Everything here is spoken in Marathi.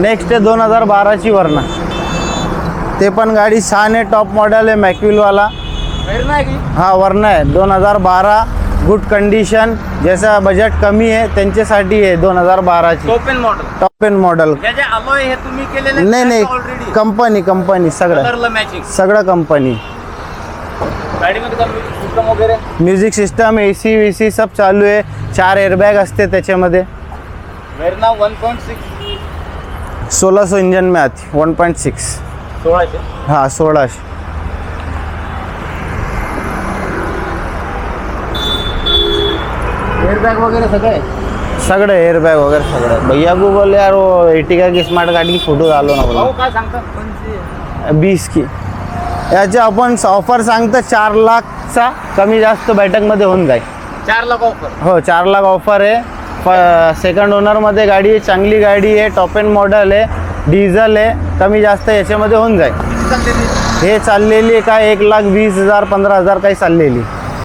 नेक्स्ट आहे दोन हजार बाराची वरना ते पण गाडी छान आहे टॉप मॉडेल आहे मॅक्विलवाला. हा वरना आहे. दोन हजार बारा गुड कंडिशन ज्याचा बजेट कमी आहे त्यांच्यासाठी आहे दोन हजार बाराची. मॉडेल टॉप एन मॉडेल हे तुम्ही केलेले नाही नाही. कंपनी कंपनी सगळं. सगळं company music system A C we C सब चालू आहे. चार एअरबॅग असते त्याच्यामध्ये. वेरना वन पॉईंट सिक्स सोळा सौ इंजन में आती वन पॉईंट सिक्स सोळाशे? हां सोळाशे. एअरबॅग वगैरे सगळं? सगळं एअरबॅग वगैरे सगळं. भैया को बोले यार वो एटिका की स्मार्ट गाडी की फोटो डालो ना बोला काय बीस की. याचे आपण ऑफर सांगतो चार लाखचा कमी जास्त बैठकमध्ये होऊन जाईल. चार लाख ऑफर हो चार लाख ऑफर आहे. फ सेकंड ओनरमध्ये गाडी आहे चांगली गाडी आहे टॉप एंड मॉडेल आहे डिझेल आहे कमी जास्त याच्यामध्ये होऊन जाईल. हे चाललेली आहे काय एक लाख वीस हजार पंधरा हजार काही चाललेली.